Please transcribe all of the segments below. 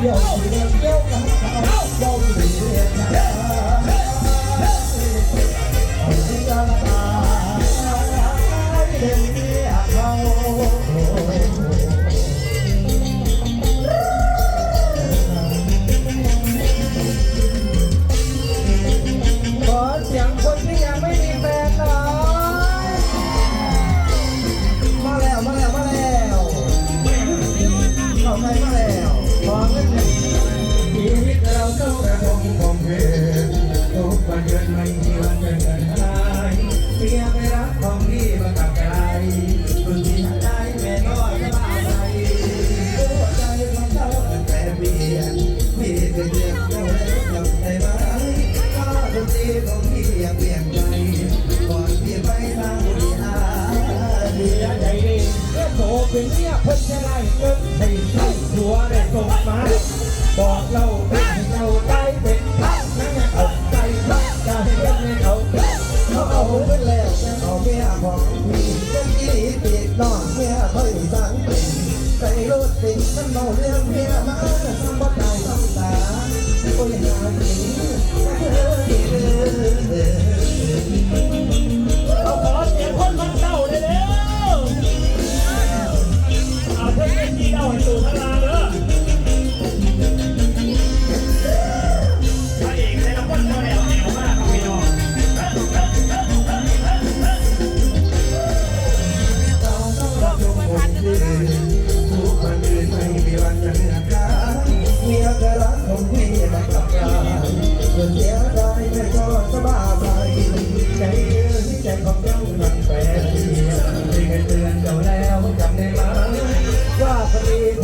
Yeah. สียงเนี่ยกคนจะไรเดิ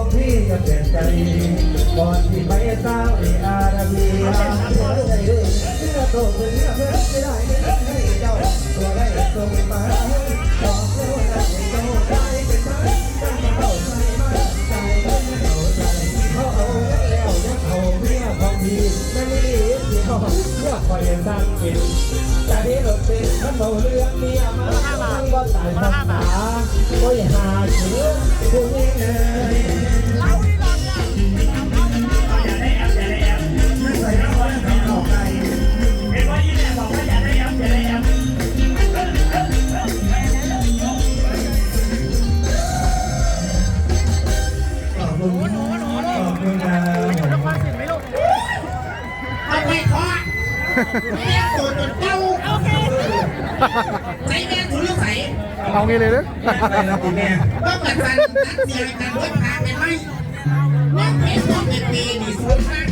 ของพี่จะเปลี่ยนใจก่อนที่ไปสร้างในอาราเบียเมื่อโตเป็นเมื่อเพื่อไม่ได้ไม่ได้ให้เจ้าตัวได้ส่งมาบอกเจ้าได้เจ้าได้เป็นไหมตั้งแต่เข้าใจมาใจไม่เข้าใจเขาเอาแล้วยังเอาเมียของพี่ไม่มีที่เขาเมื่อคอยสร้างกินแต่ที่รถติดมันเอาเรื่องเมียมา บ่ตายทั้งตาโอ้ยหาเชื้อผู้นี้ งี้เลยเด้อไปแล้วคุณแม่ก็เปิดฟันนัดเสียงกันด้วยพาไปไหมว่าเพชรต้องเป็นปีนี่สุดมาก